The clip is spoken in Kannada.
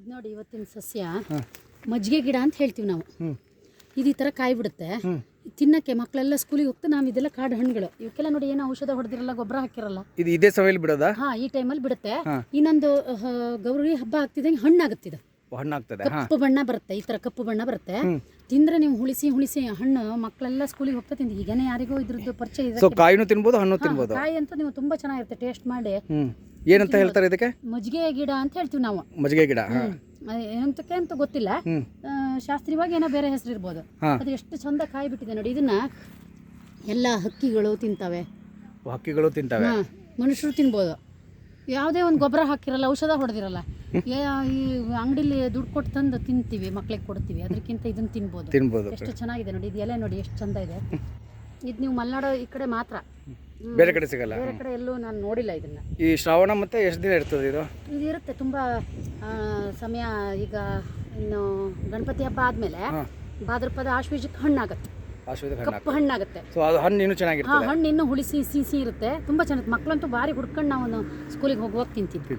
ಇದ್ ನೋಡಿ ಇವತ್ತಿನ ಸಸ್ಯ. ಮಜ್ಜಿಗೆ ಗಿಡ ಅಂತ ಹೇಳ್ತೀವಿ ನಾವು. ಇದು ಈ ಥರ ಕಾಯಿ ಬಿಡುತ್ತೆ ತಿನ್ನಕ್ಕೆ ಮಕ್ಕಳೆಲ್ಲ ಸ್ಕೂಲಿಗೆ ಹೋಗ್ತಾ ನಾವು ಇದೆಲ್ಲ ಕಾಡು ಹಣ್ಣುಗಳು. ಇವಕ್ಕೆಲ್ಲ ನೋಡಿ ಏನೋ ಔಷಧ ಹೊಡೆದಿರಲ್ಲ ಗೊಬ್ಬರ ಹಾಕಿರಲ್ಲ. ಇದು ಇದೇ ಬಿಡೋದಾ? ಹಾ ಈ ಟೈಮಲ್ಲಿ ಬಿಡುತ್ತೆ. ಇನ್ನೊಂದು ಗೌರಿ ಹಬ್ಬ ಆಗ್ತಿದ್ದಂಗೆ ಹಣ್ಣಾಗುತ್ತಿದೆ ಹಣ್ಣಾಗ್ತದೆ ಹಾ. ಕಪ್ಪು ಬಣ್ಣ ಬರುತ್ತೆ ಈ ತರ ಕಪ್ಪು ಬಣ್ಣ ಬರುತ್ತೆ. ತಿಂದ್ರೆ ನೀವು ಹುಳಿಸಿ ಹುಳಿಸಿ ಹಣ್ಣು ಮಕ್ಕಳೆಲ್ಲ ಸ್ಕೂಲಿಗೆ ಹೋಗ್ತಾ ತಿಂದು ಈಗೇನೆ ಯಾರಿಗೂ ಇದ್ರದ್ದು ಪರಿಚಯ ಇದೆ ಕಾಯಿನೂ ತಿನ್ಬೋದು ಹಣ್ಣು ತಿನ್ಬೋದು. ಕಾಯಿ ಅಂತ ನೀವು ತುಂಬಾ ಚೆನ್ನಾಗಿರುತ್ತೆ ಟೇಸ್ಟ್ ಮಾಡಿ. ಏನಂತ ಹೇಳ್ತಾರೆ ಇದಕ್ಕೆ? ಮಜ್ಜಿಗೆ ಗಿಡ ಅಂತ ಹೇಳ್ತೀವಿ ನಾವು. ಮಜ್ಜಿಗೆ ಗಿಡ ಹಾ. ಏನಂತಕ್ಕೆ ಅಂತ ಗೊತ್ತಿಲ್ಲ. ಹ್ಮ್. ಆ, ಶಾಸ್ತ್ರೀಯವಾಗಿ ಏನೋ ಬೇರೆ ಹೆಸರು ಇರ್ಬೋದು. ಹಾ. ಅದು ಎಷ್ಟು ಚಂದ ಕಾಯಿ ಬಿಟ್ಟಿದೆ ನೋಡಿ ಇದನ್ನ ಎಲ್ಲ ಹಕ್ಕಿಗಳು ತಿಂತವೆ. ಹಕ್ಕಿಗಳು ತಿಂತವೆ. ಹಾ, ಮನುಷ್ಯರು ತಿನ್ಬೋದು. ಯಾವುದೇ ಒಂದು ಗೊಬ್ಬರ ಹಾಕಿರಲ್ಲ ಔಷಧ ಹೊಡೆದಿರಲ್ಲ. ಈ ಅಂಗಡಿಲಿ ದುಡ್ಡು ಕೊಟ್ಟು ತಂದು ತಿಂತೀವಿ ಮಕ್ಳಿಗೆ ಕೊಡ್ತೀವಿ ಅದಕ್ಕಿಂತ ಇದನ್ನ ತಿನ್ಬೋದು. ತಿನ್ಬೋದು. ಎಷ್ಟು ಚೆನ್ನಾಗಿದೆ ನೋಡಿ ಇದು ಎಲೆ ನೋಡಿ ಎಷ್ಟು ಚಂದ ಇದೆ. ಇದು ನೀವು ಮಲೆನಾಡು ಈ ಕಡೆ ಮಾತ್ರ. ಬೇರೆ ಕಡೆ ಸಿಗಲ್ಲ. ಬೇರೆ ಕಡೆ ಎಲ್ಲೂ ನಾನು ನೋಡಿಲ್ಲ ಇದನ್ನ. ಈ ಶ್ರಾವಣ ಮತ್ತೆ ಎಷ್ಟು ದಿನ ಇರ್ತದೆ ಇದು? ಇದು ಇರುತ್ತೆ ತುಂಬಾ ಸಮಯ ಈಗ ಇನ್ನು ಗಣಪತಿ ಹಬ್ಬ ಆದಮೇಲೆ ಭಾದ್ರಪದ ಆಶ್ವೀಜಕ್ಕೆ ಹಣ್ಣಾಗುತ್ತೆ. ಕಪ್ಪು ಹಣ್ಣಾಗುತ್ತೆ. ಸೊ ಅದು ಹಣ್ಣು ಇನ್ನೂ ಚೆನ್ನಾಗಿರುತ್ತೆ ಹಣ್ಣು ಇನ್ನೂ ಹುಳಿಸಿ ಸಿಹಿ ಇರುತ್ತೆ. ತುಂಬ ಚೆನ್ನಾಗಿ ಮಕ್ಕಳಂತೂ ಭಾರಿ ಹುಡ್ಕೊಂಡು ನಾವು ಸ್ಕೂಲಿಗೆ ಹೋಗುವಾಗ ತಿಂತಿದ್ವಿ.